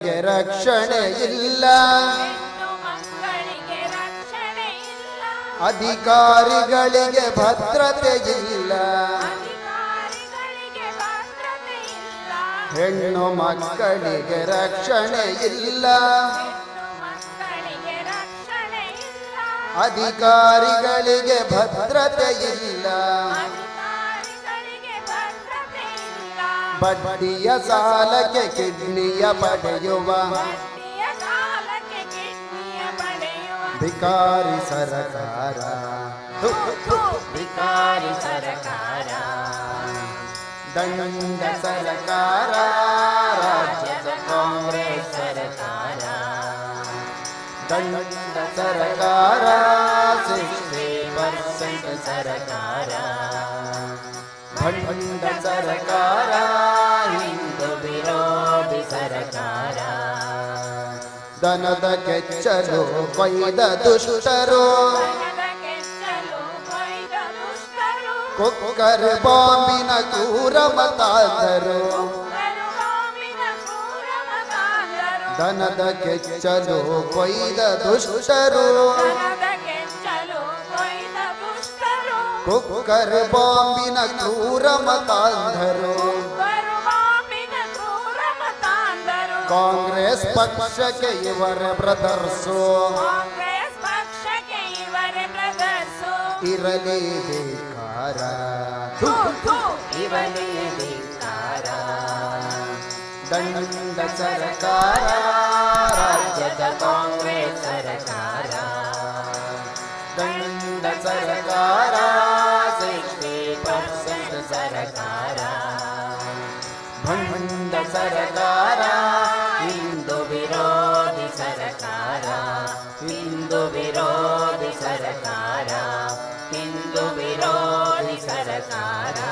ರಕ್ಷಣೆ ಇಲ್ಲ ಅಧಿಕಾರಿಗಳಿಗೆ ಭದ್ರತೆ ಇಲ್ಲ ಹೆಣ್ಣು ಮಕ್ಕಳಿಗೆ ರಕ್ಷಣೆ ಇಲ್ಲ ಅಧಿಕಾರಿಗಳಿಗೆ ಭದ್ರತೆ ಇಲ್ಲ ಬಡ್ಡಿಯ ಸಾಲಕ್ಕೆ ಕಿಡ್ನಿಯ ಪಡೆಯುವ ಬಡ್ಡಿಯ ಸಾಲಕ್ಕೆ ಕಿಡ್ನಿಯ ಪಡೆಯುವ ಭಿಕಾರಿ ಸರಕಾರ ಥು, ಥು, ಭಿಕಾರಿ ಸರಕಾರ ದಂಡ ಸರಕಾರ ರಾಜ್ಯದ ಕಾಂಗ್ರೆಸ್ ಸರಕಾರ ದಂಡ ಸರಕಾರ ಸಿಕ್ಸ್ಟಿ ಪರ್ಸೆಂಟ್ ಸರಕಾರ ಭಂಡ ಸರಕಾರ ಹಿಂದೂ ವಿರೋಧಿ ಸರಕಾರ ದನದ ಕೆಚ್ಚಲು ಕೊಯ್ದ ದುಷ್ಟರು ಜನದ ಕೆಚ್ಚಲು ಕೊಯ್ದ ದುಷ್ಟರು ಕುಕ್ಕರ್ ಬಾಂಬಿನ ಕ್ರೂರ ಮತಾದರು ಕರುಗಾಮಿನ ಕ್ರೂರ ಮತಾಂಧರು ದನದ ಕೆಚ್ಚಲು ಕೊಯ್ದ ದುಷ್ಟರು ಕುಕ್ಕರ್ ಬಾಂಬಿನ ಕ್ರೂರ ಮತಾಂಧರು ಕರುಗಾಮಿನ ಕ್ರೂರ ಮತಾಂಧರು ಕಾಂಗ್ರೆಸ್ ಪಕ್ಷಕ್ಕೆ ಇವರ ಬ್ರದರ್ಸು ಕಾಂಗ್ರೆಸ್ ಪಕ್ಷಕ್ಕೆ ಇವರೇ ಬ್ರದರ್ಸು ಇರಲಿ ಧಿಕ್ಕಾರ. ಥು, ಥು, ಇವರೇ ಧಿಕ್ಕಾರ. ದಂಡ ಸರಕಾರ ರಾಜ್ಯದ ಕಾಂಗ್ರೆಸ್ ಸರಕಾರ ದಂಡ ಸರಕಾರ प्रसन् सरकारा भरकारा इन्द विर सरकारा इन्द विर सरकारा इन्द विर सरकारा